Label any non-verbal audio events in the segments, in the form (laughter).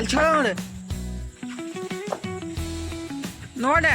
ಅಲ್ಲಿ ಚಲೋ ನೋಡು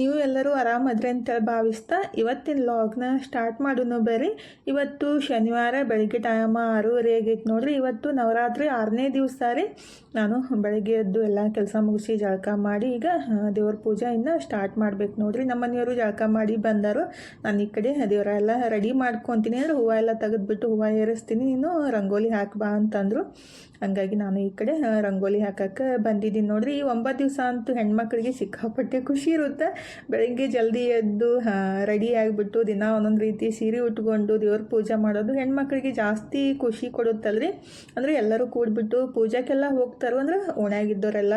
ನೀವು ಎಲ್ಲರೂ ಆರಾಮದ್ರಿ ಅಂತೇಳಿ ಭಾವಿಸ್ತಾ ಇವತ್ತಿನ ಲಾಗ್ನ ಸ್ಟಾರ್ಟ್ ಮಾಡೋಣ ಬರ್ರಿ. ಇವತ್ತು ಶನಿವಾರ, ಬೆಳಗ್ಗೆ ಟೈಮ ಆರೂವರೆ ಆಗೈತೆ ನೋಡ್ರಿ. ಇವತ್ತು ನವರಾತ್ರಿ ಆರನೇ ದಿವಸ ರೀ. ನಾನು ಬೆಳಗ್ಗೆ ಎದ್ದು ಎಲ್ಲ ಕೆಲಸ ಮುಗಿಸಿ ಜಳಕ ಮಾಡಿ ಈಗ ದೇವ್ರ ಪೂಜೆ ಇನ್ನು ಸ್ಟಾರ್ಟ್ ಮಾಡ್ಬೇಕು ನೋಡ್ರಿ. ನಮ್ಮ ಮನೆಯವರು ಜಳಕ ಮಾಡಿ ಬಂದರು. ನಾನು ಈ ಕಡೆ ದೇವರ ಎಲ್ಲ ರೆಡಿ ಮಾಡ್ಕೊತೀನಿ ಅಂದ್ರೆ ಹೂವು ಎಲ್ಲ ತೆಗೆದ್ಬಿಟ್ಟು ಹೂವು ಏರಿಸ್ತೀನಿ. ನೀನು ರಂಗೋಲಿ ಹಾಕ್ಬಾ ಅಂತಂದರು. ಹಂಗಾಗಿ ನಾನು ಈ ಕಡೆ ರಂಗೋಲಿ ಹಾಕಕ್ಕೆ ಬಂದಿದ್ದೀನಿ ನೋಡ್ರಿ. ಈ ಒಂಬತ್ತು ದಿವಸ ಅಂತೂ ಹೆಣ್ಮಕ್ಳಿಗೆ ಸಿಕ್ಕಾಪಟ್ಟೆ ಖುಷಿ ಇರುತ್ತೆ. ಬೆಳಗ್ಗೆ ಜಲ್ದಿ ಎದ್ದು ರೆಡಿ ಆಗಿಬಿಟ್ಟು ದಿನ ಒಂದೊಂದು ರೀತಿ ಸೀರೆ ಉಟ್ಕೊಂಡು ದೇವ್ರ ಪೂಜೆ ಮಾಡೋದು ಹೆಣ್ಮಕ್ಳಿಗೆ ಜಾಸ್ತಿ ಖುಷಿ ಕೊಡುತ್ತಲ್ರಿ? ಅಂದರೆ ಎಲ್ಲರೂ ಕೂಡ್ಬಿಟ್ಟು ಪೂಜಾಕ್ಕೆಲ್ಲ ಹೋಗ್ತಾರೋ? ಅಂದ್ರೆ ಓಣ್ಯಾಗಿದ್ದವರೆಲ್ಲ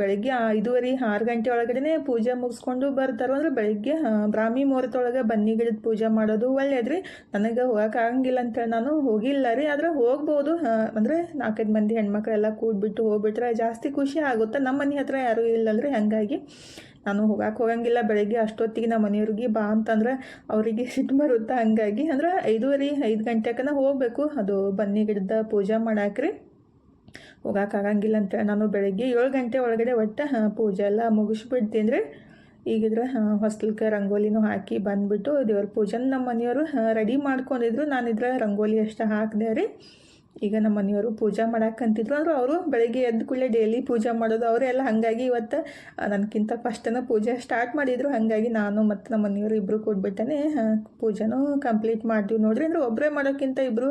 ಬೆಳಗ್ಗೆ ಐದುವರೆ, ಆರು ಗಂಟೆ ಒಳಗಡೆ ಪೂಜೆ ಮುಗಿಸ್ಕೊಂಡು ಬರ್ತಾರೋ? ಅಂದ್ರೆ ಬೆಳಗ್ಗೆ ಬ್ರಾಹ್ಮಿ ಮುಹೂರ್ತೊಳಗೆ ಬನ್ನಿ ಗಿಡದ ಪೂಜೆ ಮಾಡೋದು ಒಳ್ಳೇದ್ರಿ? ನನಗೆ ಹೋಗಕ್ಕೆ ಆಗಂಗಿಲ್ಲ ಅಂತೇಳಿ ನಾನು ಹೋಗಿಲ್ಲ ರೀ. ಆದ್ರೆ ಹೋಗ್ಬೋದು ಅಂದರೆ ನಾಲ್ಕೈದು ಮಂದಿ ಹೆಣ್ಮಕ್ಳೆಲ್ಲ ಕೂಡ್ಬಿಟ್ಟು ಹೋಗ್ಬಿಟ್ರೆ ಜಾಸ್ತಿ ಖುಷಿ ಆಗುತ್ತೆ. ನಮ್ಮ ಮನೆ ಹತ್ರ ಯಾರೂ ಇಲ್ಲಲ್ರಿ, ಹಾಗಾಗಿ. ನಾನು ಹೋಗಕ್ಕೆ ಹೋಗಂಗಿಲ್ಲ, ಬೆಳಗ್ಗೆ ಅಷ್ಟೊತ್ತಿಗೆ ನಮ್ಮ ಮನೆಯವ್ರಿಗೆ ಬಾ ಅಂತಂದ್ರೆ ಅವರಿಗೆ ಸಿಟ್ಟು (laughs) ಬರುತ್ತೆ ಹಂಗಾಗಿ ಅಂದ್ರೆ ಐದುವರೆ, ಐದು ಗಂಟೆಕನ ಹೋಗಬೇಕು. ಅದು ಬನ್ನಿ ಗಿಡದ ಪೂಜೆ ಮಾಡಾಕ್ರಿ. ಹೋಗೋಕ್ಕಾಗಂಗಿಲ್ಲ ಅಂತ ನಾನು ಬೆಳಗ್ಗೆ ಏಳು ಗಂಟೆ ಒಳಗಡೆ ಒಟ್ಟು ಪೂಜೆ ಎಲ್ಲ ಮುಗಿಸ್ಬಿಡ್ತೀನಿ ರೀ ಈಗಿದ್ರೆ ಹೊಸ್ಲಕ್ಕೆ ರಂಗೋಲಿನೂ ಹಾಕಿ ಬಂದುಬಿಟ್ಟು ದೇವ್ರ ಪೂಜೆನ ನಮ್ಮ ಮನೆಯವರು ರೆಡಿ ಮಾಡ್ಕೊಂಡಿದ್ರು. ನಾನಿದ್ರೆ ರಂಗೋಲಿ ಅಷ್ಟೇ ಹಾಕಿದೆ ರೀ. ಈಗ ನಮ್ಮ ಮನೆಯವರು ಪೂಜೆ ಮಾಡಕ್ಕಂತಿದ್ರು ಅಂದ್ರೆ ಅವರು ಬೆಳಗ್ಗೆ ಎದ್ದ ಕೂಡಲೇ ಡೈಲಿ ಪೂಜೆ ಮಾಡೋದು. ಅವರೆಲ್ಲ ಹಾಗಾಗಿ ಇವತ್ತು ನನಗಿಂತ ಫಸ್ಟನ್ನು ಪೂಜೆ ಸ್ಟಾರ್ಟ್ ಮಾಡಿದ್ರು. ಹಾಗಾಗಿ ನಾನು ಮತ್ತು ನಮ್ಮ ಮನೆಯವರು ಇಬ್ಬರು ಕೂಡ್ಬಿಟ್ಟನೆ ಪೂಜೆನೂ ಕಂಪ್ಲೀಟ್ ಮಾಡ್ತೀವಿ ನೋಡ್ರಿ. ಅಂದ್ರೆ ಒಬ್ಬರೇ ಮಾಡೋಕ್ಕಿಂತ ಇಬ್ಬರು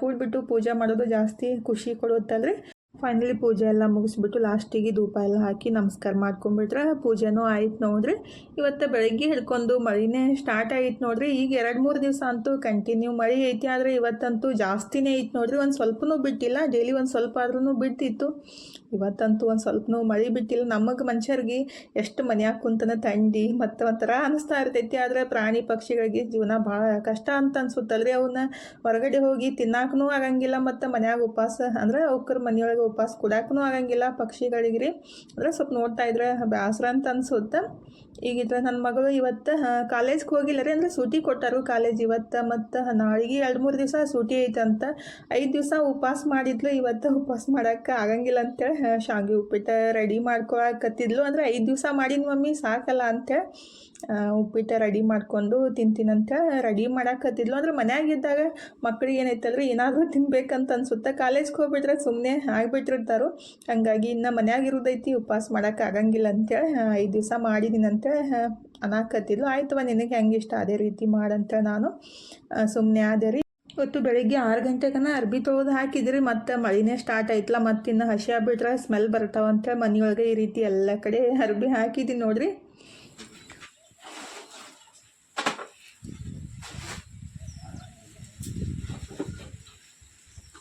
ಕೂಡ್ಬಿಟ್ಟು ಪೂಜೆ ಮಾಡೋದು ಜಾಸ್ತಿ ಖುಷಿ ಕೊಡುತ್ತಲ್ರಿ. ಫೈನಲಿ ಪೂಜೆ ಎಲ್ಲ ಮುಗಿಸ್ಬಿಟ್ಟು ಲಾಸ್ಟಿಗೆ ಧೂಪ ಎಲ್ಲ ಹಾಕಿ ನಮಸ್ಕಾರ ಮಾಡ್ಕೊಂಡ್ಬಿಟ್ರೆ ಪೂಜೆನೂ ಆಯ್ತು ನೋಡ್ರಿ. ಇವತ್ತು ಬೆಳಗ್ಗೆ ಹಿಡ್ಕೊಂಡು ಮಳಿನೇ ಸ್ಟಾರ್ಟ್ ಆಯ್ತು ನೋಡ್ರಿ. ಈಗ ಎರಡು ಮೂರು ದಿವಸ ಅಂತೂ ಕಂಟಿನ್ಯೂ ಮಳೆ ಐತಿ, ಆದರೆ ಇವತ್ತಂತೂ ಜಾಸ್ತಿನೇ ಐತಿ ನೋಡ್ರಿ. ಒಂದು ಸ್ವಲ್ಪನೂ ಬಿಟ್ಟಿಲ್ಲ ಡೈಲಿ ಒಂದು ಸ್ವಲ್ಪ ಆದ್ರೂ ಬಿಡ್ತಿತ್ತು. ಇವತ್ತಂತೂ ಒಂದು ಸ್ವಲ್ಪನೂ ಮಳೆ ಬಿಟ್ಟಿಲ್ಲ. ನಮಗೆ ಮನುಷ್ಯರಿಗೆ ಎಷ್ಟು ಮನ್ಯಾಗ ಕುಂತನ ಥಂಡಿ, ಮತ್ತು ಒಂಥರ ಅನಿಸ್ತಾ ಇರ್ತೈತಿ. ಆದರೆ ಪ್ರಾಣಿ ಪಕ್ಷಿಗಳಿಗೆ ಜೀವನ ಭಾಳ ಕಷ್ಟ ಅಂತ ಅನ್ಸುತ್ತಲ್ರಿ. ಅವನ್ನ ಹೊರಗಡೆ ಹೋಗಿ ತಿನ್ನಾಕನೂ ಆಗಂಗಿಲ್ಲ, ಮತ್ತು ಮನ್ಯಾಗ ಉಪವಾಸ ಅಂದ್ರೆ ಅವ್ಕರ ಮನೆಯೊಳಗೆ ಉಪವಾಸ ಕೊಡಾಕನೂ ಆಗಂಗಿಲ್ಲ. ಪಕ್ಷಿಗಳಿಗೆ ರೀ ಅಂದ್ರೆ ಸ್ವಲ್ಪ ನೋಡ್ತಾ ಇದ್ರೆ ಬೇಸರ ಅಂತ ಅನ್ಸುತ್ತೆ. ಈಗಿದ್ರೆ ನನ್ನ ಮಗಳು ಇವತ್ತು ಕಾಲೇಜ್ಗೆ ಹೋಗಿಲ್ಲ ರೀ ಅಂದರೆ ಸೂಟಿ ಕೊಟ್ಟರು ಕಾಲೇಜ್ ಇವತ್ತು ಮತ್ತು ನಾಳೆಗೆ ಎರಡು ಮೂರು ದಿವಸ ಸೂಟಿ ಐತಂತ ಐದು ದಿವಸ ಉಪವಾಸ ಮಾಡಿದ್ಲು, ಇವತ್ತು ಉಪವಾಸ ಮಾಡೋಕ್ಕೆ ಆಗಂಗಿಲ್ಲ ಅಂತೇಳಿ ಶಾವಿಗೆ ಉಪ್ಪಿಟ್ಟು ರೆಡಿ ಮಾಡ್ಕೊಳಕತ್ತಿದ್ಲು. ಅಂದರೆ ಐದು ದಿವಸ ಮಾಡಿನ ಮಮ್ಮಿ ಸಾಕಲ್ಲ ಅಂತೇಳಿ ಉಪ್ಪಿಟ್ಟು ರೆಡಿ ಮಾಡ್ಕೊಂಡು ತಿಂತೀನಂತ ರೆಡಿ ಮಾಡಾಕತ್ತಿದ್ಲು. ಅಂದ್ರೆ ಮನ್ಯಾಗಿದ್ದಾಗ ಮಕ್ಳಿಗೆ ಏನೈತಲ್ರಿ, ಏನಾದರೂ ತಿನ್ಬೇಕಂತ ಅನ್ಸುತ್ತೆ? ಕಾಲೇಜ್ಗೆ ಹೋಗ್ಬಿಟ್ರೆ ಸುಮ್ಮನೆ ಆಗಿಬಿಟ್ಟಿರ್ತಾರೋ. ಹಂಗಾಗಿ ಇನ್ನು ಮನ್ಯಾಗ ಇರೋದೈತಿ ಉಪವಾಸ ಮಾಡೋಕೆ ಆಗಂಗಿಲ್ಲ ಅಂತೇಳಿ ಐದು ದಿವಸ ಮಾಡಿದ್ದೀನಿ ಅನಾಕತ್ತಿದ್ಲು. ಅನ್ನಕತ್ತಿದ್ಲು ಆಯ್ತವ ನಿನಗೆ ಹೆಂಗೆ ಇಷ್ಟ? ಅದೇ ರೀತಿ ಮಾಡಂತೇಳಿ ನಾನು ಸುಮ್ಮನೆ ಅದೇ ರೀ. ಇವತ್ತು ಬೆಳಿಗ್ಗೆ ಆರು ಗಂಟೆಗನ ಅರ್ಬಿ ತೊಳೆದು ಹಾಕಿದ್ರಿ, ಮತ್ತೆ ಮಳಿನೇ ಸ್ಟಾರ್ಟ್ ಆಯ್ತಲ್ಲ ಮತ್ತೆ ಇನ್ನು ಹಸಿ ಆಗ್ಬಿಟ್ರೆ ಸ್ಮೆಲ್ ಬರ್ತಾವ ಅಂತೇಳಿ ಮನೆಯೊಳಗೆ ಈ ರೀತಿ ಎಲ್ಲ ಕಡೆ ಅರ್ಬಿ ಹಾಕಿದ್ದೀನಿ ನೋಡ್ರಿ.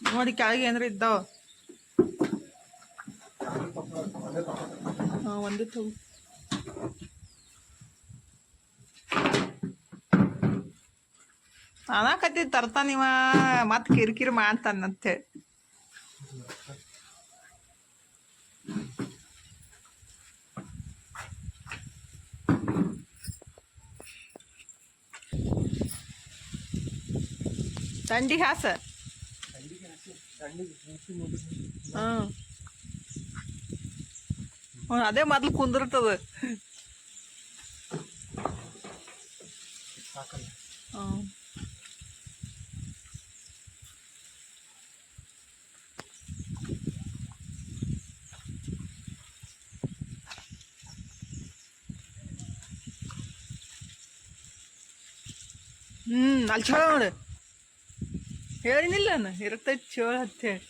ನೋಡಿ ಕೆಳಗೆ ಏನಾರ ಇದ್ದಾವ? ಹಾಂ ಒಂದು ತಗೋ. ತರ್ತಾನ ತರ್ತಾನಿವ ಮತ್ತೆ ಕಿರಿಕಿರಿ ಮಾಡ್ತಾನಂತೆ ತಂಡಿ ಹಾಸ. ಅದೇ ಮೊದ್ಲು ಕುಂದಿರ್ತದ ಹಾಂ ಹ್ಞೂ ಅಲ್ಲಿ ಚಲೋ ನೋಡು ಹೇಳಿನಿಲ್ಲ ನಾನು. ಇರ್ತೈತಿ ಚೇಳು ಅಂತೇಳಿ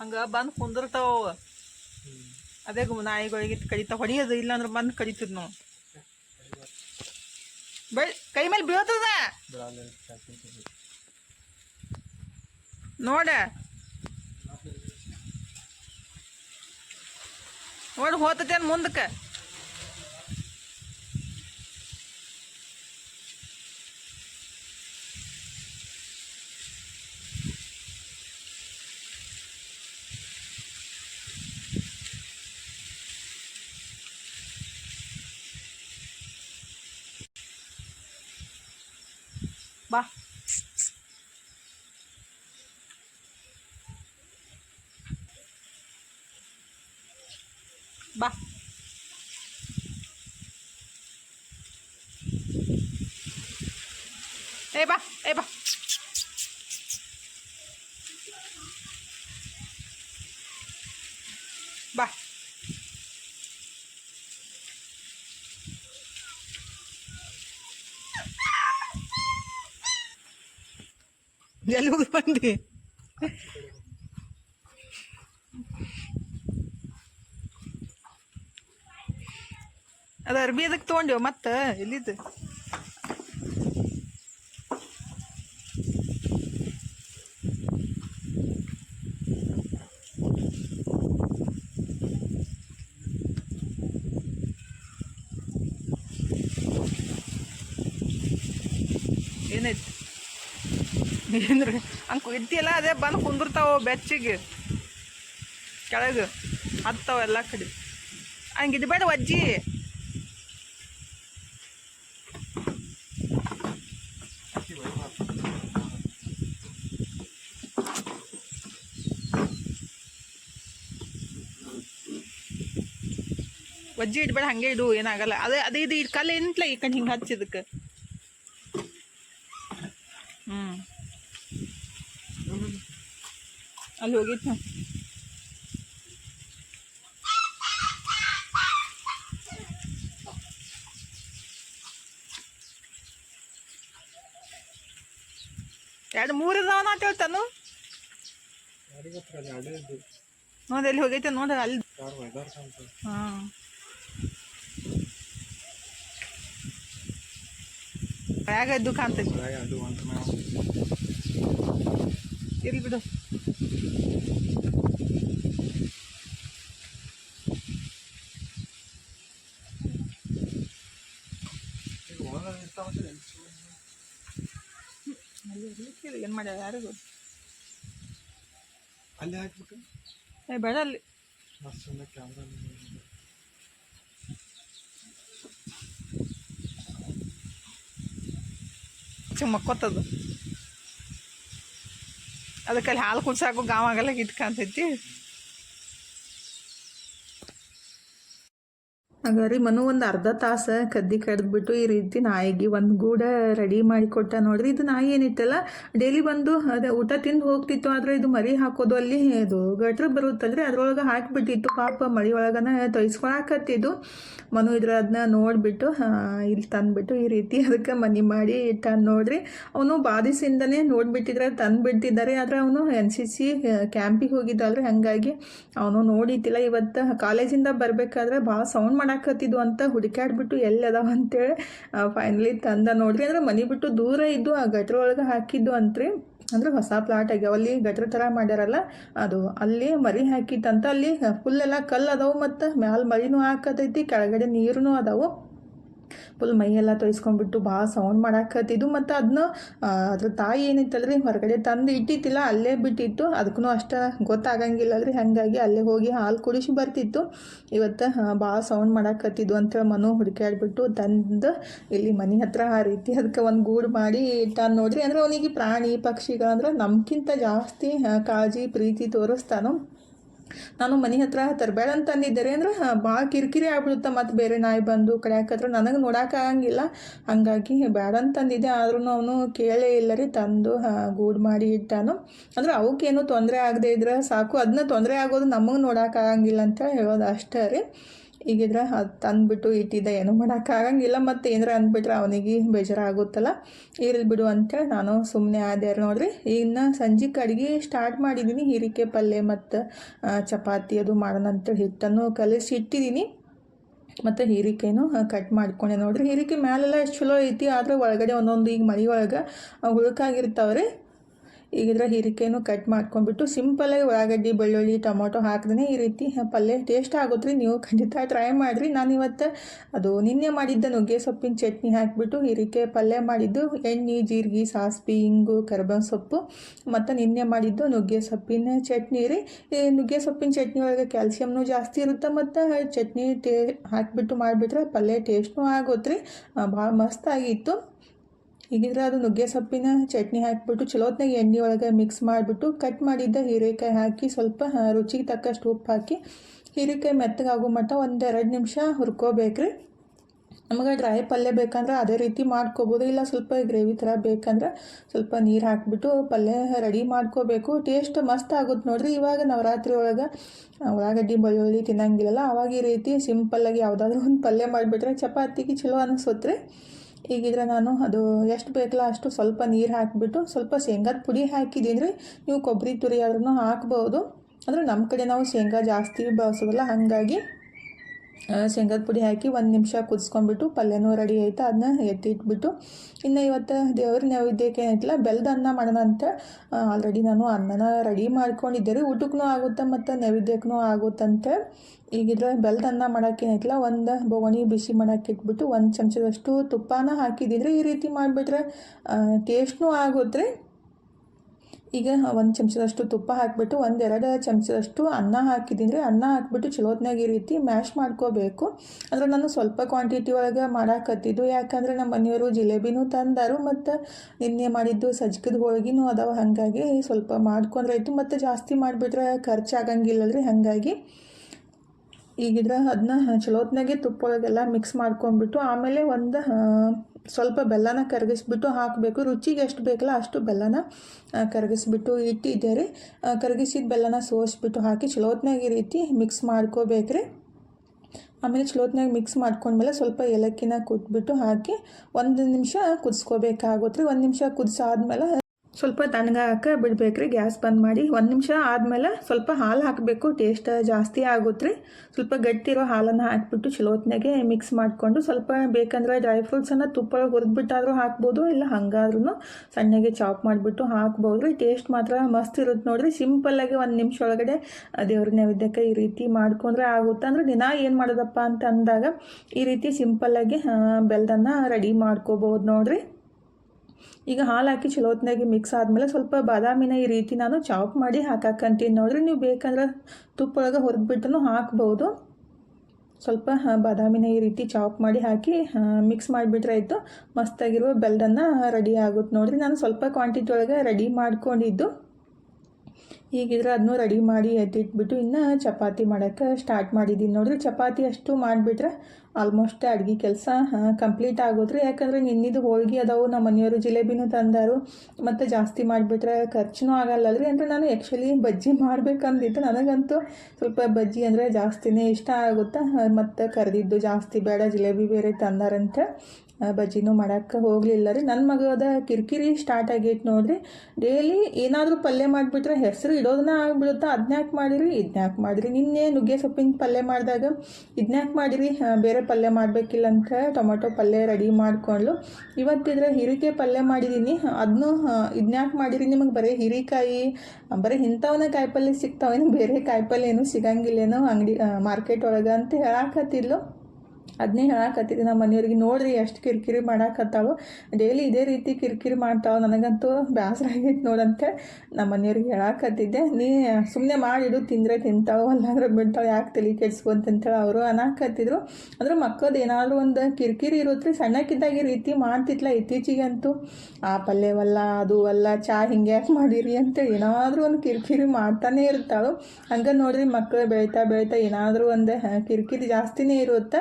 ಹಂಗ ಬಂದು ಕುಂದಿರ್ತಾವ. ಅದೇ ನಾಯಿಗಳಿಗೆ ಕಡಿತಾ ಹೊಡಿಯೋದು ಇಲ್ಲಾಂದ್ರೆ ಬಂದು ಕಡಿತದ ನಾವು ಬೈ, ಕೈ ಮೇಲೆ ಬೀಳ್ತದ? ನೋಡ. ನೋಡಿ ಹೋತತೇನು ಮುಂದಕ್ಕೆ. ಬಾ ಬಾ ಏ ಬಾ ಏ ಬಾ ಎಲ್ಲಿ ಹೋಗಿ ಬಂದಿ ಅದು ಅರ್ಬಿ ಅದಕ್ಕೆ ತೊಗೊಂಡಿವ ಮತ್ತೆ? ಎಲ್ಲಿದ್ದು? ಏನೈತಿ ಏನ್ರಿ? ಹಂಗೆ ಇದ್ದಿಲ್ಲ ಅದೇ ಬಂದು ಕುಂದಿರ್ತಾವ ಬೆಚ್ಚಿಗೆ. ಕೆಳಗೆ ಹತ್ತಾವ ಎಲ್ಲ ಕಡೆ. ಹಂಗೆ ಇದ್ಬೇಡ ಅಜ್ಜಿ. ವಜ್ಜಿ ಇಡ್ಬೇಡ ಹಂಗೆ ಇಡು, ಏನಾಗಲ್ಲ. ಅದೇ ಅದೇ ಇದು ಕಲ್ಲು ಏನಿಟ್ಲ ಈ ಕಣ್ ಹಿಂಗೆ ಹಚ್ಚಿದಕ್ಕೆ ಹ್ಞೂ ಅಲ್ಲಿ ಹೋಗಿತ್ತು ಎರಡು ಮೂರು ಇದಾವ ನಾ ಹೇಳ್ತಾನು ನೋಡಿ ಎಲ್ಲಿ ಹೋಗೈತೆ ನೋಡ ಅಲ್ಲಿ ಹಾಂ ಬ್ಯಾಗ ಎದ್ದು ಕಾಣ್ತೈತಿ ಇರ್ಲಿ ಬಿಡು. ಏನು ಮಾಡ್ಯಾರ ಯಾರಿಗೂ? ಅಲ್ಲಿ ಹಾಕ್ಬಿಟ್ಟು ಏ ಬೇಡ ಅಲ್ಲಿ. ಕ್ಯಾಮ್ರಾ ಸುಮ್ಮ ಮಕ್ಕೋತದು ಅದಕ್ಕೆ ಅಲ್ಲಿ ಹಾಲು ಕುಡ್ಸಾಕು ಗಾವಾಗೆಲ್ಲ ಇಟ್ಕಂತೈತಿ ಹಾಗಾರಿ ಮನು ಒಂದು ಅರ್ಧ ತಾಸು ಕದ್ದಿ ಕಡ್ದ್ಬಿಟ್ಟು ಈ ರೀತಿ ನಾಯಿಗೆ ಒಂದು ಗೂಡ ರೆಡಿ ಮಾಡಿ ಕೊಟ್ಟ ನೋಡ್ರಿ. ಇದು ನಾಯಿ ಏನಿತ್ತಲ್ಲ ಡೈಲಿ ಬಂದು ಅದೇ ಊಟ ತಿಂದು ಹೋಗ್ತಿತ್ತು, ಆದರೆ ಇದು ಮರಿ ಹಾಕೋದು ಅಲ್ಲಿ ಇದು ಗಟ್ರ ಬರುತ್ತಲ್ರಿ. ಅದ್ರೊಳಗೆ ಹಾಕಿಬಿಟ್ಟಿತ್ತು, ಪಾಪ ಮಳಿ ಒಳಗನ ತೊಯ್ಸ್ಕೊಳಕತ್ತಿದ್ದು. ಮನು ಇದ್ರ ಅದನ್ನ ನೋಡಿಬಿಟ್ಟು ಇಲ್ಲಿ ತಂದ್ಬಿಟ್ಟು ಈ ರೀತಿ ಅದಕ್ಕೆ ಮನಿ ಮಾಡಿ ಇಟ್ಟ ನೋಡ್ರಿ. ಅವನು ಬಾದಿಸಿಂದನೇ ನೋಡಿಬಿಟ್ಟಿದ್ರೆ ತಂದು ಬಿಟ್ಟಿದ್ದಾರೆ ಆದರೆ ಅವನು ಎನ್ ಸಿ ಸಿ ಕ್ಯಾಂಪಿಗೆ ಹೋಗಿದ್ದಲ್ರಿ ಹಾಗಾಗಿ ಅವನು ನೋಡಿದ್ದಿಲ್ಲ. ಇವತ್ತು ಕಾಲೇಜಿಂದ ಬರಬೇಕಾದ್ರೆ ಭಾಳ ಸೌಂಡ್ ಮಾಡಾಕತ್ತಿದ್ವು ಅಂತ ಹುಡುಕಾಡ್ಬಿಟ್ಟು ಎಲ್ಲಿ ಅದಾವ ಅಂತೇಳಿ ಫೈನಲಿ ತಂದ ನೋಡ್ರಿ ಅಂದ್ರೆ ಮನೆ ಬಿಟ್ಟು ದೂರ ಇದ್ದು ಆ ಗಟ್ರ ಒಳಗೆ ಹಾಕಿದ್ದು ಅಂತ್ರಿ. ಅಂದ್ರೆ ಹೊಸ ಪ್ಲಾಟ್ ಆಗ್ಯಾವ. ಅಲ್ಲಿ ಗಟ್ರ ಥರ ಮಾಡ್ಯಾರಲ್ಲ, ಅದು ಅಲ್ಲಿ ಮರಿ ಹಾಕಿತ್ತಂತ ಅಲ್ಲಿ ಫುಲ್ ಎಲ್ಲ ಕಲ್ಲು ಅದಾವು ಮತ್ತು ಮ್ಯಾಲ ಮರಿನೂ ಹಾಕತೈತಿ, ಕೆಳಗಡೆ ನೀರುನೂ ಅದಾವು. ಫುಲ್ ಮೈಯೆಲ್ಲ ತೊಯ್ಸ್ಕೊಂಡ್ಬಿಟ್ಟು ಭಾಳ ಸೌಂಡ್ ಮಾಡಾಕತ್ತಿದ್ದು ಮತ್ತು ಅದನ್ನ ಅದ್ರ ತಾಯಿ ಏನಿತ್ತಲ್ರಿ ಹೊರಗಡೆ ತಂದು ಇಟ್ಟಿತ್ತಿಲ್ಲ, ಅಲ್ಲೇ ಬಿಟ್ಟಿತ್ತು. ಅದಕ್ಕೂ ಅಷ್ಟ ಗೊತ್ತಾಗಂಗಿಲ್ಲ ರೀ ಹಾಗಾಗಿ ಅಲ್ಲೇ ಹೋಗಿ ಹಾಲು ಕುಡಿಸಿ ಬರ್ತಿತ್ತು. ಇವತ್ತು ಭಾಳ ಸೌಂಡ್ ಮಾಡಾಕತ್ತಿದ್ದು ಅಂತೇಳಿ ಮನು ಹುಡುಕಾಡ್ಬಿಟ್ಟು ತಂದು ಇಲ್ಲಿ ಮನೆ ಹತ್ರ ಆ ರೀತಿ. ಅದಕ್ಕೆ ಒಂದು ಗೂಡು ಮಾಡಿ ಇಟ್ಟ ನೋಡ್ರಿ. ಅಂದ್ರೆ ಅವನಿಗೆ ಪ್ರಾಣಿ ಪಕ್ಷಿಗಳಂದ್ರೆ ನಮ್ಗಿಂತ ಜಾಸ್ತಿ ಕಾಳಜಿ, ಪ್ರೀತಿ ತೋರಿಸ್ತಾನು. ನಾನು ಮನೆ ಹತ್ರ ತರಬೇಡ ಅಂತ ಅಂದಿದ್ದಾರೆ ಅಂದ್ರೆ ಭಾಳ ಕಿರಿಕಿರಿ ಆಗ್ಬಿಡುತ್ತೆ ಮತ್ತು ಬೇರೆ ನಾಯಿ ಬಂದು. ಕಡ್ಯಾಕತ್ರ ನನಗೆ ನೋಡೋಕ್ಕಾಗಂಗಿಲ್ಲ ಹಾಗಾಗಿ ಬೇಡ ಅಂತಂದಿದ್ದೆ ಆದ್ರೂ ಅವನು ಕೇಳೇ ಇಲ್ಲ ರೀ, ತಂದು ಗೂಡು ಮಾಡಿ ಇಟ್ಟಾನು. ಅಂದ್ರೆ ಅವಕ್ಕೇನು ತೊಂದರೆ ಆಗದೆ ಇದ್ರೆ ಸಾಕು. ಅದನ್ನ ತೊಂದರೆ ಆಗೋದು ನಮಗೆ ನೋಡೋಕ್ಕಾಗಂಗಿಲ್ಲ ಅಂತ ಹೇಳೋದು ಅಷ್ಟೇ ರೀ. ಈಗಿದ್ರೆ ಅದು ತಂದುಬಿಟ್ಟು ಇಟ್ಟಿದ್ದೆ ಏನೂ ಮಾಡೋಕ್ಕಾಗಂಗಿಲ್ಲ. ಮತ್ತು ಏನಾರ ಅಂದ್ಬಿಟ್ರೆ ಅವನಿಗೆ ಬೇಜಾರಾಗುತ್ತಲ್ಲ. ಇರಲಿ ಬಿಡು ಅಂತೇಳಿ ನಾನು ಸುಮ್ಮನೆ ಆದ್ಯಾರ ನೋಡ್ರಿ. ಇನ್ನು ಸಂಜೆಗೆ ಅಡುಗೆ ಸ್ಟಾರ್ಟ್ ಮಾಡಿದ್ದೀನಿ ಹೀರಿಕೆ ಪಲ್ಯ ಮತ್ತು ಚಪಾತಿ ಅದು ಮಾಡೋಣ ಅಂತೇಳಿ ಹಿಟ್ಟನ್ನು ಕಲಿಸಿ ಇಟ್ಟಿದ್ದೀನಿ ಮತ್ತು ಹೀರಿಕೆನೂ ಕಟ್ ಮಾಡ್ಕೊಂಡೆ ನೋಡ್ರಿ. ಹೀರಿಕೆ ಮ್ಯಾಲೆಲ್ಲ ಎಷ್ಟು ಚಲೋ ಐತಿ, ಆದರೆ ಒಳಗಡೆ ಒಂದೊಂದು ಈಗ ಮಳೆ ಒಳಗೆ ಹುಳುಕಾಗಿರ್ತಾವೆ ರೀ. ಈಗಿದ್ರೆ ಹೀರಿಕೆಯನ್ನು ಕಟ್ ಮಾಡ್ಕೊಂಡ್ಬಿಟ್ಟು ಸಿಂಪಲಾಗಿ ಉಳ್ಳಾಗಡ್ಡಿ, ಬೆಳ್ಳುಳ್ಳಿ, ಟೊಮೊಟೊ ಹಾಕಿದ್ರೆ ಈ ರೀತಿ ಪಲ್ಯ ಟೇಸ್ಟ್ ಆಗುತ್ತೆ ನೀವು ಖಂಡಿತ ಟ್ರೈ ಮಾಡಿರಿ. ನಾನು ಇವತ್ತು ಅದು ನಿನ್ನೆ ಮಾಡಿದ್ದ ನುಗ್ಗೆ ಸೊಪ್ಪಿನ ಚಟ್ನಿ ಹಾಕಿಬಿಟ್ಟು ಹೀರಿಕೆ ಪಲ್ಯ ಮಾಡಿದ್ದು, ಎಣ್ಣೆ, ಜೀರಿಗೆ ಸಾಸ್ಪಿ ಇಂಗು, ಕರ್ಬೇವಿನ ಸೊಪ್ಪು, ಮತ್ತು ನಿನ್ನೆ ಮಾಡಿದ್ದು ನುಗ್ಗೆ ಸೊಪ್ಪಿನ ಚಟ್ನಿ ರೀ. ಈ ನುಗ್ಗೆ ಸೊಪ್ಪಿನ ಚಟ್ನಿ ಒಳಗೆ ಕ್ಯಾಲ್ಸಿಯಮ್ನು ಜಾಸ್ತಿ ಇರುತ್ತೆ ಮತ್ತು ಚಟ್ನಿ ಟೇ ಹಾಕಿಬಿಟ್ಟು ಮಾಡಿಬಿಟ್ರೆ ಪಲ್ಯ ಟೇಸ್ಟ್ನೂ ಆಗುತ್ತೆ ರೀ ಭಾಳ ಮಸ್ತಾಗಿತ್ತು ಹೀಗಿದ್ರೆ ಅದು ನುಗ್ಗೆ ಸೊಪ್ಪಿನ ಚಟ್ನಿ ಹಾಕಿಬಿಟ್ಟು ಚಲೋತ್ನಾಗ ಎಣ್ಣೆ ಒಳಗೆ ಮಿಕ್ಸ್ ಮಾಡಿಬಿಟ್ಟು ಕಟ್ ಮಾಡಿದ್ದ ಹೀರೆಕಾಯಿ ಹಾಕಿ ಸ್ವಲ್ಪ ರುಚಿಗೆ ತಕ್ಕಷ್ಟು ಉಪ್ಪು ಹಾಕಿ ಹೀರೆಕಾಯಿ ಮೆತ್ತಗಾಗೋ ಮಟ್ಟ ಒಂದು ಎರಡು ನಿಮಿಷ ಹುರ್ಕೋಬೇಕ್ರಿ. ನಮಗೆ ಡ್ರೈ ಪಲ್ಯ ಬೇಕಂದ್ರೆ ಅದೇ ರೀತಿ ಮಾಡ್ಕೋಬೋದು. ಇಲ್ಲ ಸ್ವಲ್ಪ ಗ್ರೇವಿ ಥರ ಬೇಕಂದ್ರೆ ಸ್ವಲ್ಪ ನೀರು ಹಾಕಿಬಿಟ್ಟು ಪಲ್ಯ ರೆಡಿ ಮಾಡ್ಕೋಬೇಕು. ಟೇಸ್ಟ್ ಮಸ್ತ್ ಆಗುತ್ತೆ ನೋಡಿರಿ. ಇವಾಗ ನವರಾತ್ರಿ ಒಳಗೆ ಉಳ್ಳಾಗಡ್ಡಿ, ಬೆಳ್ಳುಳ್ಳಿ ತಿನ್ನಂಗಿಲ್ಲಲ್ಲ. ಅವಾಗ ಈ ರೀತಿ ಸಿಂಪಲ್ಲಾಗಿ ಯಾವುದಾದ್ರೂ ಒಂದು ಪಲ್ಯ ಮಾಡಿಬಿಟ್ರೆ ಚಪಾತಿಗೆ ಚಲೋ ಅನಿಸುತ್ತೆ ಈಗಿದ್ರೆ ನಾನು ಅದು ಎಷ್ಟು ಬೇಕಲ್ಲ ಅಷ್ಟು ಸ್ವಲ್ಪ ನೀರು ಹಾಕಿಬಿಟ್ಟು ಸ್ವಲ್ಪ ಶೇಂಗಾದ ಪುಡಿ ಹಾಕಿದ್ದೀನಿ ನೀವು ಕೊಬ್ಬರಿ ತುರಿ ಆದ್ರೂ ಹಾಕ್ಬೋದು. ಅಂದರೆ ನಮ್ಮ ಕಡೆ ನಾವು ಶೇಂಗಾ ಜಾಸ್ತಿ ಬಳಸೋದಲ್ಲ, ಹಾಗಾಗಿ ಶೇಂಗಾದ ಪುಡಿ ಹಾಕಿ ಒಂದು ನಿಮಿಷ ಕುದಿಸ್ಕೊಂಡ್ಬಿಟ್ಟು ಪಲ್ಯನೂ ರೆಡಿ ಆಯಿತು ಅದನ್ನ ಎತ್ತಿಟ್ಬಿಟ್ಟು ಇನ್ನು ಇವತ್ತು ದೇವ್ರ ನೈವೇದ್ಯಕ್ಕೆ ಏನೈತಿಲ್ಲ ಬೆಲ್ಲದ ಅನ್ನ ಮಾಡೋಣ ಅಂತ ಆಲ್ರೆಡಿ ನಾನು ಅನ್ನನ ರೆಡಿ ಮಾಡ್ಕೊಂಡಿದ್ದೆ ರೀ. ಊಟಕ್ಕೂ ಆಗುತ್ತೆ ಮತ್ತು ನೈವೇದ್ಯಕ್ಕೂ ಆಗುತ್ತಂತೆ ಈಗಿದ್ರೆ ಬೆಲ್ಲದ ಅನ್ನ ಒಂದು ಬೊಗಣಿ ಬಿಸಿ ಮಾಡೋಕ್ಕೆ ಇಟ್ಬಿಟ್ಟು ಒಂದು ಚಮಚದಷ್ಟು ತುಪ್ಪನ ಹಾಕಿದ್ದೀನಿ ಈ ರೀತಿ ಮಾಡಿಬಿಟ್ರೆ ಟೇಸ್ಟ್ನೂ ಆಗುತ್ತೆ ರೀ. ಈಗ ಒಂದು ಚಮಚದಷ್ಟು ತುಪ್ಪ ಹಾಕಿಬಿಟ್ಟು ಒಂದೆರಡು ಚಮಚದಷ್ಟು ಅನ್ನ ಹಾಕಿದ್ದೀನಿ. ಅನ್ನ ಹಾಕಿಬಿಟ್ಟು ಚಲೋತ್ನಾಗ ಈ ರೀತಿ ಮ್ಯಾಶ್ ಮಾಡ್ಕೋಬೇಕು. ಅಂದ್ರೆ ನಾನು ಸ್ವಲ್ಪ ಕ್ವಾಂಟಿಟಿ ಒಳಗೆ ಮಾಡಾಕತ್ತಿದ್ದು. ಯಾಕಂದರೆ ನಮ್ಮ ಮನೆಯವರು ಜಿಲೇಬಿನೂ ತಂದರು, ಮತ್ತು ನಿನ್ನೆ ಮಾಡಿದ್ದು ಸಜ್ಕದ ಹೋಳ್ಗಿನೂ ಅದಾವ. ಹಾಗಾಗಿ ಸ್ವಲ್ಪ ಮಾಡ್ಕೊಂಡ್ರೆ ಆಯಿತು. ಮತ್ತು ಜಾಸ್ತಿ ಮಾಡಿಬಿಟ್ರೆ ಖರ್ಚಾಗಂಗಿಲ್ಲಲ್ರಿ ಹಾಗಾಗಿ ಈಗಿದ್ರೆ ಅದನ್ನ ಚಲೋತ್ನಾಗೆ ತುಪ್ಪ ಒಳಗೆಲ್ಲ ಮಿಕ್ಸ್ ಮಾಡ್ಕೊಂಡ್ಬಿಟ್ಟು, ಆಮೇಲೆ ಒಂದು ಸ್ವಲ್ಪ ಬೆಲ್ಲನ ಕರಗಿಸ್ಬಿಟ್ಟು ಹಾಕಬೇಕು. ರುಚಿಗೆ ಎಷ್ಟು ಬೇಕಲ್ಲ ಅಷ್ಟು ಬೆಲ್ಲನ ಕರಗಿಸ್ಬಿಟ್ಟು ಇಟ್ಟಿದ್ದೆ ರೀ ಕರಗಿಸಿದ ಬೆಲ್ಲನ ಸೋಸ್ಬಿಟ್ಟು ಹಾಕಿ ಚಲೋತ್ನಾಗ ಈ ರೀತಿ ಮಿಕ್ಸ್ ಮಾಡ್ಕೋಬೇಕ್ರಿ. ಆಮೇಲೆ ಚಲೋತ್ನಾಗ ಮಿಕ್ಸ್ ಮಾಡ್ಕೊಂಡ್ಮೇಲೆ ಸ್ವಲ್ಪ ಏಲಕ್ಕಿನ ಕುಟ್ಬಿಟ್ಟು ಹಾಕಿ ಒಂದು ನಿಮಿಷ ಕುದಿಸ್ಕೋಬೇಕಾಗುತ್ತೆ ರೀ. ಒಂದು ನಿಮಿಷ ಕುದಿಸಾದ್ಮೇಲೆ ಸ್ವಲ್ಪ ತಣ್ಣಗಾಕ ಬಿಡ್ಬೇಕ್ರಿ. ಗ್ಯಾಸ್ ಬಂದ್ ಮಾಡಿ ಒಂದು ನಿಮಿಷ ಆದಮೇಲೆ ಸ್ವಲ್ಪ ಹಾಲು ಹಾಕಬೇಕು. ಟೇಸ್ಟ್ ಜಾಸ್ತಿ ಆಗುತ್ತೆ ರೀ ಸ್ವಲ್ಪ ಗಟ್ಟಿರೋ ಹಾಲನ್ನು ಹಾಕಿಬಿಟ್ಟು ಚಲೋತ್ನಾಗೆ ಮಿಕ್ಸ್ ಮಾಡಿಕೊಂಡು ಸ್ವಲ್ಪ ಬೇಕಂದ್ರೆ ಡ್ರೈ ಫ್ರೂಟ್ಸನ್ನು ತುಪ್ಪ ಹುರಿದ್ಬಿಟ್ಟಾದ್ರೂ ಹಾಕ್ಬೋದು, ಇಲ್ಲ ಹಂಗಾದ್ರೂ ಸಣ್ಣಗೆ ಚಾಪ್ ಮಾಡಿಬಿಟ್ಟು ಹಾಕ್ಬೋದು. ರೀ ಟೇಸ್ಟ್ ಮಾತ್ರ ಮಸ್ತ್ ಇರುತ್ತೆ ನೋಡ್ರಿ. ಸಿಂಪಲ್ಲಾಗಿ ಒಂದು ನಿಮಿಷ ಒಳಗಡೆ ದೇವ್ರ ನೈವೇದ್ಯಕ್ಕೆ ಈ ರೀತಿ ಮಾಡ್ಕೊಂಡ್ರೆ ಆಗುತ್ತೆ. ಅಂದ್ರೆ ದಿನ ಏನು ಮಾಡೋದಪ್ಪ ಅಂತ ಅಂದಾಗ ಈ ರೀತಿ ಸಿಂಪಲ್ಲಾಗಿ ಬೆಲ್ಲದನ್ನು ರೆಡಿ ಮಾಡ್ಕೋಬೋದು ನೋಡ್ರಿ. ಈಗ ಹಾಲು ಹಾಕಿ ಚಲೋತ್ನಾಗಿ ಮಿಕ್ಸ್ ಆದಮೇಲೆ ಸ್ವಲ್ಪ ಬಾದಾಮಿನ ಈ ರೀತಿ ನಾನು ಚಾಪ್ ಮಾಡಿ ಹಾಕಾಕಂತೀನಿ. ನೋಡ್ರಿ ನೀವು ಬೇಕಂದ್ರೆ ತುಪ್ಪ ಒಳಗೆ ಹುರಿದ್ಬಿಟ್ಟು ಹಾಕ್ಬೋದು. ಸ್ವಲ್ಪ ಬಾದಾಮಿನ ಈ ರೀತಿ ಚಾಪ್ ಮಾಡಿ ಹಾಕಿ ಮಿಕ್ಸ್ ಮಾಡಿಬಿಟ್ರೆ ಆಯಿತು. ಮಸ್ತಾಗಿರುವ ಬೆಲ್ಲನ್ನು ರೆಡಿ ಆಗುತ್ತೆ. ನೋಡ್ರಿ ನಾನು ಸ್ವಲ್ಪ ಕ್ವಾಂಟಿಟಿ ಒಳಗೆ ರೆಡಿ ಮಾಡ್ಕೊಂಡಿದ್ದು. ಈಗಿದ್ರೆ ಅದನ್ನೂ ರೆಡಿ ಮಾಡಿ ಎತ್ತಿಟ್ಬಿಟ್ಟು ಇನ್ನು ಚಪಾತಿ ಮಾಡೋಕ್ಕೆ ಸ್ಟಾರ್ಟ್ ಮಾಡಿದ್ದೀನಿ. ನೋಡ್ರಿ ಚಪಾತಿ ಅಷ್ಟು ಮಾಡಿಬಿಟ್ರೆ ಆಲ್ಮೋಸ್ಟ್ ಅಡುಗೆ ಕೆಲಸ ಕಂಪ್ಲೀಟ್ ಆಗೋದ್ರಿ. ಯಾಕಂದರೆ ನಿನ್ನಿದು ಹೋಳ್ಗೆ ಅದಾವು, ನಮ್ಮ ಮನೆಯವರು ಜಿಲೇಬಿನೂ ತಂದಾರು. ಮತ್ತು ಜಾಸ್ತಿ ಮಾಡಿಬಿಟ್ರೆ ಖರ್ಚುನೂ ಆಗಲ್ಲಲ್ರಿ ಅಂದರೆ ನಾನು ಆ್ಯಕ್ಚುಲಿ ಬಜ್ಜಿ ಮಾಡಬೇಕಂದಿತ್ತು. ನನಗಂತೂ ಸ್ವಲ್ಪ ಬಜ್ಜಿ ಅಂದರೆ ಜಾಸ್ತಿನೇ ಇಷ್ಟ ಆಗುತ್ತೆ? ಮತ್ತು ಕರೆದಿದ್ದು ಜಾಸ್ತಿ ಬೇಡ, ಜಿಲೇಬಿ ಬೇರೆ ತಂದಾರಂತೆ. ಬಜ್ಜಿನೂ ಮಾಡೋಕ್ಕೆ ಹೋಗಲಿಲ್ಲ ರೀ. ನನ್ನ ಮಗದ ಕಿರಿಕಿರಿ ಸ್ಟಾರ್ಟ್ ಆಗೈತೆ ನೋಡ್ರಿ. ಡೈಲಿ ಏನಾದರೂ ಪಲ್ಯ ಮಾಡಿಬಿಟ್ರೆ ಹೆಸರು ಇಡೋದನ್ನ ಆಗಿಬಿಡುತ್ತೆ ಅದನ್ಯಾಕೆ ಮಾಡಿರಿ? ಇದನ್ಯಾಕೆ ಮಾಡಿರಿ? ನಿನ್ನೆ ನುಗ್ಗೆ ಸೊಪ್ಪಿನ ಪಲ್ಯ ಮಾಡಿದಾಗ ಇದನ್ಯಾಕೆ ಮಾಡಿರಿ? ಬೇರೆ ಪಲ್ಯ ಮಾಡಬೇಕಿಲ್ಲ ಅಂತ ಟೊಮೊಟೊ ಪಲ್ಯ ರೆಡಿ ಮಾಡಿಕೊಂಡು ಇವತ್ತಿದ್ರೆ ಹೀರಿಕಾಯಿ ಪಲ್ಯ ಮಾಡಿದ್ದೀನಿ ಅದನ್ನು ಇದನ್ಯಾಕೆ ಮಾಡಿರಿ? ನಿಮಗೆ ಬರೀ ಹೀರಿಕಾಯಿ ಬರೀ ಇಂಥವನ್ನ ಕಾಯಿಪಲ್ಯ ಸಿಗ್ತಾವೇನು, ಬೇರೆ ಕಾಯಿಪಲ್ಯ ಏನು ಸಿಗಂಗಿಲ್ಲೇನೋ ಅಂಗಡಿ ಮಾರ್ಕೆಟ್ ಒಳಗೆ ಅಂತ ಹೇಳಾಕತ್ತಿದ್ಲು. ಅದನ್ನೇ ಹೇಳಾಕತ್ತಿದ್ದೆ ನಮ್ಮ ಮನೆಯವ್ರಿಗೆ ನೋಡ್ರಿ ಎಷ್ಟು ಕಿರಿಕಿರಿ ಮಾಡಾಕತ್ತಾಳು ಡೈಲಿ ಇದೇ ರೀತಿ ಕಿರಿಕಿರಿ ಮಾಡ್ತಾವೆ. ನನಗಂತೂ ಬೇಸರ ಆಗೈತೆ ನೋಡಂತೆ ನಮ್ಮ ಮನೆಯವ್ರಿಗೆ ಹೇಳಾಕತ್ತಿದ್ದೆ, ನೀ ಸುಮ್ಮನೆ ಮಾಡಿಡು ತಿಂದರೆ ತಿಂತಾಳು ಅಲ್ಲಾಂದ್ರೆ ಬಿಡ್ತಾಳೆ ಯಾಕೆ ತಲೆ ಕೆಡ್ಸ್ಕೊಂತಂತೇಳಿ ಅವರು ಅನಾಕತ್ತಿದ್ರು ಅಂದ್ರೆ ಮಕ್ಕಳದ್ದು ಏನಾದರೂ ಒಂದು ಕಿರಿಕಿರಿ ಇರುತ್ತೆ ಸಣ್ಣಕ್ಕಿದ್ದಾಗ ಈ ರೀತಿ ಮಾಡ್ತಿತ್ಲ ಇತ್ತೀಚೆಗಂತೂ ಆ ಪಲ್ಯವಲ್ಲ, ಅದು ಅಲ್ಲ, ಚಾ ಹಿಂಗೆ ಯಾಕೆ ಮಾಡಿರಿ ಅಂತ ಏನಾದರೂ ಒಂದು ಕಿರಿಕಿರಿ ಮಾಡ್ತಾನೆ ಇರ್ತಾಳು. ಹಂಗೆ ನೋಡ್ರಿ ಮಕ್ಕಳು ಬೆಳೀತಾ ಬೆಳೀತಾ ಏನಾದರೂ ಒಂದು ಕಿರಿಕಿರಿ ಜಾಸ್ತಿನೇ ಇರುತ್ತೆ?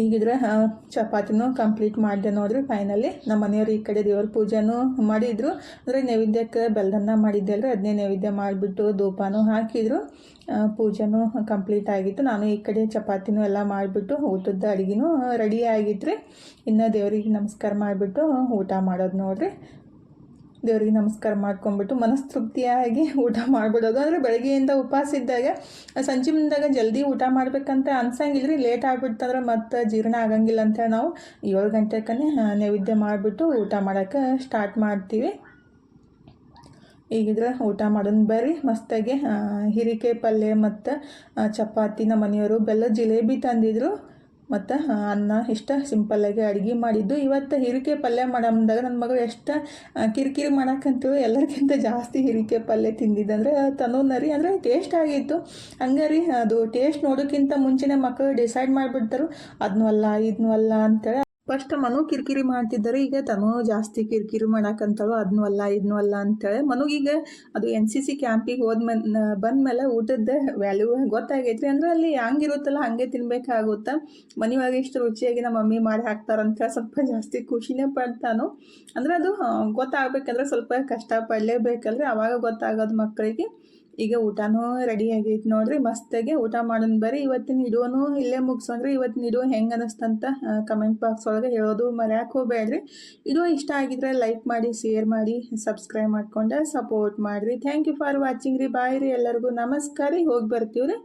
ಈಗಿದ್ರೆ ಚಪಾತಿನೂ ಕಂಪ್ಲೀಟ್ ಮಾಡಿದೆ ನೋಡ್ರಿ ಫೈನಲಿ ನಮ್ಮ ಮನೆಯವ್ರು ಈ ಕಡೆ ದೇವ್ರ ಪೂಜೆನೂ ಮಾಡಿದ್ರು. ಅಂದರೆ ನೈವೇದ್ಯಕ್ಕೆ ಬೆಲ್ಲನ್ನ ಮಾಡಿದ್ದೆ ಅಲ್ರಿ. ಅದನ್ನೇ ನೈವೇದ್ಯ ಮಾಡಿಬಿಟ್ಟು ಧೂಪನೂ ಹಾಕಿದ್ರು. ಪೂಜೆನೂ ಕಂಪ್ಲೀಟ್ ಆಗಿತ್ತು. ನಾನು ಈ ಕಡೆ ಚಪಾತಿನೂ ಎಲ್ಲ ಮಾಡಿಬಿಟ್ಟು, ಊಟದ ಅಡುಗೆನೂ ರೆಡಿ ಆಗಿತ್ತು ರೀ. ಇನ್ನು ದೇವರಿಗೆ ನಮಸ್ಕಾರ ಮಾಡಿಬಿಟ್ಟು ಊಟ ಮಾಡೋದು ನೋಡ್ರಿ. ದೇವ್ರಿಗೆ ನಮಸ್ಕಾರ ಮಾಡ್ಕೊಂಬಿಟ್ಟು ಮನಸ್ತೃಪ್ತಿಯಾಗಿ ಊಟ ಮಾಡಿಬಿಡೋದು. ಅಂದರೆ ಬೆಳಗ್ಗೆಯಿಂದ ಉಪವಾಸ ಇದ್ದಾಗ ಸಂಜೆ ಮುಂದಾಗ ಜಲ್ದಿ ಊಟ ಮಾಡಬೇಕಂತ ಅನ್ಸಂಗಿಲ್ಲ ರೀ ಲೇಟ್ ಆಗ್ಬಿಡ್ತಂದ್ರೆ ಮತ್ತೆ ಜೀರ್ಣ ಆಗಂಗಿಲ್ಲ ಅಂತೇಳಿ ನಾವು ಏಳು ಗಂಟೆಕನೇ ನೈವೇದ್ಯ ಮಾಡಿಬಿಟ್ಟು ಊಟ ಮಾಡೋಕ್ಕೆ ಸ್ಟಾರ್ಟ್ ಮಾಡ್ತೀವಿ. ಈಗಿದ್ರೆ ಊಟ ಮಾಡೋಣ ಬರ್ರಿ. ಮಸ್ತಾಗಿ ಹಿರಿಕೆ ಪಲ್ಯ ಮತ್ತು ಚಪಾತಿ ನಮ್ಮ ಮನೆಯವರು ಬೆಲ್ಲ ಜಿಲೇಬಿ ತಂದಿದ್ರು. ಮತ್ತು ಅನ್ನ ಇಷ್ಟ ಸಿಂಪಲ್ಲಾಗಿ ಅಡುಗೆ ಮಾಡಿದ್ದು. ಇವತ್ತು ಹೀರಿಕೆ ಪಲ್ಯ ಮಾಡಂದಾಗ ನನ್ನ ಮಗಳು ಎಷ್ಟು ಕಿರಿಕಿರಿ ಮಾಡೋಕ್ಕಂತೂ ಎಲ್ಲರಿಗಿಂತ ಜಾಸ್ತಿ ಹೀರಿಕೆ ಪಲ್ಯ ತಿಂದಿದ್ದಂದ್ರೆ ತನೋನರಿ ಅಂದರೆ ಟೇಸ್ಟ್ ಆಗಿತ್ತು. ಹಂಗೆ ರೀ, ಅದು ಟೇಸ್ಟ್ ನೋಡೋಕ್ಕಿಂತ ಮುಂಚೆನೇ ಮಕ್ಕಳು ಡಿಸೈಡ್ ಮಾಡಿಬಿಡ್ತಾರೆ. ಅದನ್ನೂ ಅಲ್ಲ ಇದನ್ನೂ ಅಲ್ಲ ಅಂತೇಳಿ ಫಸ್ಟ್ ಮನು ಕಿರಿಕಿರಿ ಮಾಡ್ತಿದ್ದಾರೆ ಈಗ ತನು ಜಾಸ್ತಿ ಕಿರಿಕಿರಿ ಮಾಡಕ್ಕಂತಳು ಅದನ್ನೂ ಅಲ್ಲ ಇದನ್ನೂ ಅಲ್ಲ ಅಂತೇಳಿ ಮನುಗೀಗ ಅದು ಎನ್ ಸಿ ಸಿ ಕ್ಯಾಂಪಿಗೆ ಹೋದ್ಮೇಲೆ ಬಂದಮೇಲೆ ಊಟದ ವ್ಯಾಲ್ಯೂ ಗೊತ್ತಾಗೈತ್ರಿ. ಅಂದ್ರೆ ಅಲ್ಲಿ ಹಂಗಿರುತ್ತಲ್ಲ ಹಾಗೆ ತಿನ್ಬೇಕಾಗುತ್ತೆ? ಮನೆಯೊಳಗೆ ಇಷ್ಟು ರುಚಿಯಾಗಿ ನಮ್ಮ ಮಮ್ಮಿ ಮಾಡಿ ಹಾಕ್ತಾರಂತ ಸ್ವಲ್ಪ ಜಾಸ್ತಿ ಖುಷಿನೇ ಪಡ್ತಾನು. ಅಂದ್ರೆ ಅದು ಗೊತ್ತಾಗ್ಬೇಕಂದ್ರೆ ಸ್ವಲ್ಪ ಕಷ್ಟ ಪಡಲೇಬೇಕಲ್ರಿ. ಅವಾಗ ಗೊತ್ತಾಗೋದು ಮಕ್ಕಳಿಗೆ ಈಗ ಊಟನೂ ರೆಡಿ ಆಗೈತೆ ನೋಡ್ರಿ, ಮಸ್ತಾಗಿ ಊಟ ಮಾಡೋಣ ಬರ್ರಿ. ಇವತ್ತಿನ ವಿಡಿಯೋನು ಇಲ್ಲೇ ಮುಗಿಸೋಣ್ರಿ ಇವತ್ತಿನ ವಿಡಿಯೋ ಹೆಂಗೆ ಅನ್ನಿಸ್ತಂತ ಕಮೆಂಟ್ ಬಾಕ್ಸ್ ಒಳಗೆ ಹೇಳೋದು ಮರ್ಯಾಕೆ ಹೋಗ್ಬೇಡ್ರಿ. ವಿಡಿಯೋ ಇಷ್ಟ ಆಗಿದ್ರೆ ಲೈಕ್ ಮಾಡಿ ಶೇರ್ ಮಾಡಿ ಸಬ್ಸ್ಕ್ರೈಬ್ ಮಾಡ್ಕೊಂಡು ಸಪೋರ್ಟ್ ಮಾಡಿರಿ. ಥ್ಯಾಂಕ್ ಯು ಫಾರ್ ವಾಚಿಂಗ್ ರೀ. ಬಾಯ್ ರೀ ಎಲ್ಲರಿಗೂ. ನಮಸ್ಕಾರ ಹೋಗಿ ಬರ್ತೀವಿ ರೀ